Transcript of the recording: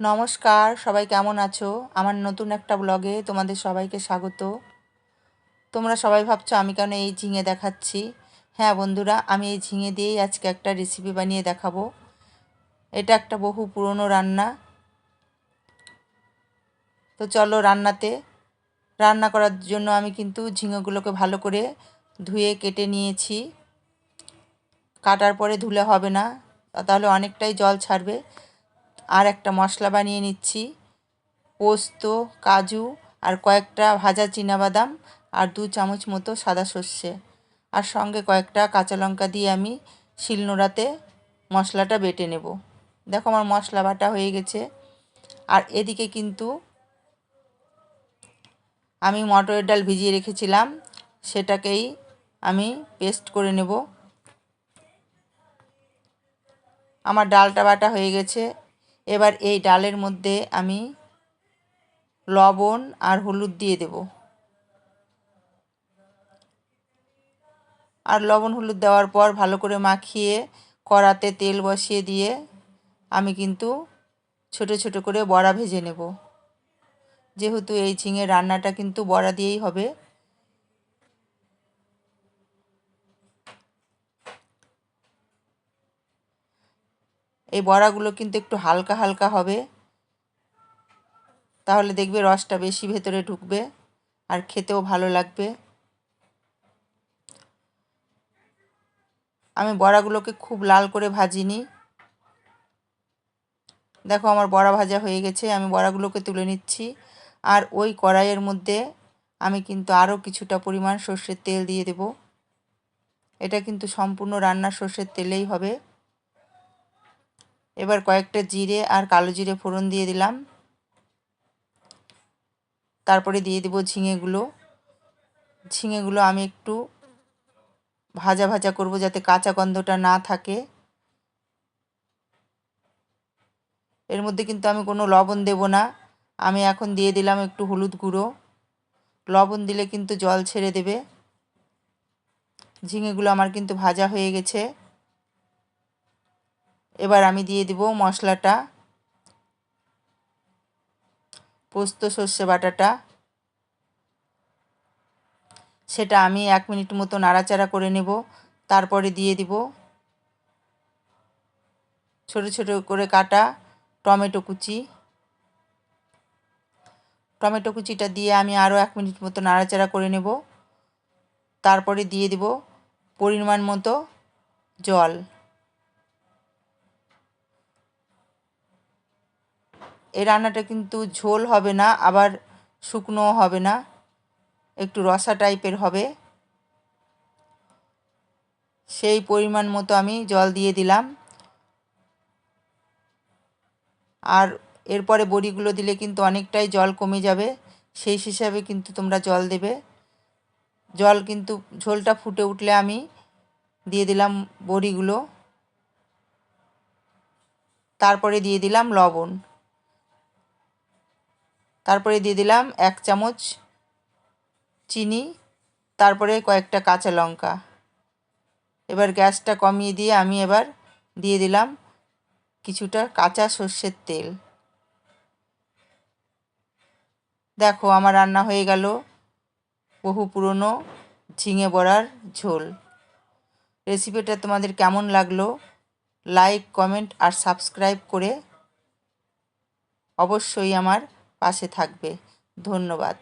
নমস্কার, সবাই কেমন আছো? আমার নতুন একটা ব্লগে তোমাদের সবাইকে স্বাগত। তোমরা সবাই ভাবছ আমি কেন এই ঝিঙে দেখাচ্ছি? হ্যাঁ বন্ধুরা, আমি এই ঝিঙে দিয়েই আজকে একটা রেসিপি বানিয়ে দেখাবো। এটা একটা বহু পুরনো রান্না। তো চলো রান্নাতে। রান্না করার জন্য আমি কিন্তু ঝিঙেগুলোকে ভালো করে ধুয়ে কেটে নিয়েছি। কাটার পরে ধুলে হবে না তাহলে অনেকটাই জল ছাড়বে। আর একটা মশলা বানিয়ে নিচ্ছি। পোস্ত, কাজু আর কয়েকটা ভাজা বাদাম আর দু চামচ মতো সাদা সর্ষে। আর সঙ্গে কয়েকটা কাঁচা লঙ্কা দিয়ে আমি শিলনোড়াতে মশলাটা বেটে নেব। দেখো আমার মশলা বাটা হয়ে গেছে। আর এদিকে কিন্তু আমি মটরের ডাল ভিজিয়ে রেখেছিলাম। সেটাকেই আমি পেস্ট করে নেব। আমার ডালটা বাটা হয়ে গেছে। এবার এই ডালের মধ্যে আমি লবণ আর হলুদ দিয়ে দেব। আর লবণ হলুদ দেওয়ার পর ভালো করে মাখিয়ে কড়াতে তেল বসিয়ে দিয়ে আমি কিন্তু ছোট ছোট করে বড়া ভেজে নেব। যেহেতু এই ঝিঙে রান্নাটা কিন্তু বড়া দিয়েই হবে। এই বড়াগুলো কিন্তু একটু হালকা হালকা হবে। তাহলে দেখবে রসটা বেশি ভেতরে ঢুকবে আর খেতেও ভালো লাগবে। আমি বড়াগুলোকে খুব লাল করে ভাজিনি। দেখো আমার বড়া ভাজা হয়ে গেছে, আমি বড়াগুলোকে তুলে নিচ্ছি। আর ওই কড়াইয়ের মধ্যে আমি কিন্তু আরও কিছুটা পরিমাণ সর্ষের তেল দিয়ে দেব। এটা কিন্তু সম্পূর্ণ রান্না সর্ষের তেলেই হবে। এবার কয়েকটা জিরে আর কালো জিরে ফোড়ন দিয়ে দিলাম। তারপরে দিয়ে দেবো ঝিঙেগুলো। ঝিঙেগুলো আমি একটু ভাজা ভাজা করব যাতে কাঁচা গন্ধটা না থাকে। এর মধ্যে কিন্তু আমি কোনো লবণ দেব না। আমি এখন দিয়ে দিলাম একটু হলুদ গুঁড়ো। লবণ দিলে কিন্তু জল ছেড়ে দেবে। ঝিঙেগুলো আমার কিন্তু ভাজা হয়ে গেছে। এবার আমি দিয়ে দিব মশলাটা, পোস্ত সর্ষে বাটাটা। সেটা আমি এক মিনিট মতো নাড়াচাড়া করে নেব, তারপরে দিয়ে দিব ছোট ছোট করে কাটা টমেটো কুচি। টমেটো কুচিটা দিয়ে আমি আরও এক মিনিট মতো নাড়াচাড়া করে নেব, তারপরে দিয়ে দিব পরিমাণ মতো জল। এই রান্নাটা কিন্তু ঝোল হবে না, আবার শুকনোও হবে না, একটু রসা টাইপের হবে। সেই পরিমাণ মতো আমি জল দিয়ে দিলাম। আর এরপরে বড়িগুলো দিলে কিন্তু অনেকটাই জল কমে যাবে, সেই হিসাবে কিন্তু তোমরা জল দেবে। জল কিন্তু ঝোলটা ফুটে উঠলে আমি দিয়ে দিলাম বড়িগুলো। তারপরে দিয়ে দিলাম লবণ। তারপরে দিয়ে দিলাম এক চামচ চিনি, তারপরে কয়েকটা কাঁচা লঙ্কা। এবার গ্যাসটা কমিয়ে দিয়ে আমি এবার দিয়ে দিলাম কিছুটা কাঁচা সর্ষের তেল। দেখো আমার রান্না হয়ে গেল বহু পুরনো ঝিঙে বড়ার ঝোল। রেসিপিটা তোমাদের কেমন লাগল? লাইক, কমেন্ট আর সাবস্ক্রাইব করে অবশ্যই আমার পাশে থাকবে। ধন্যবাদ।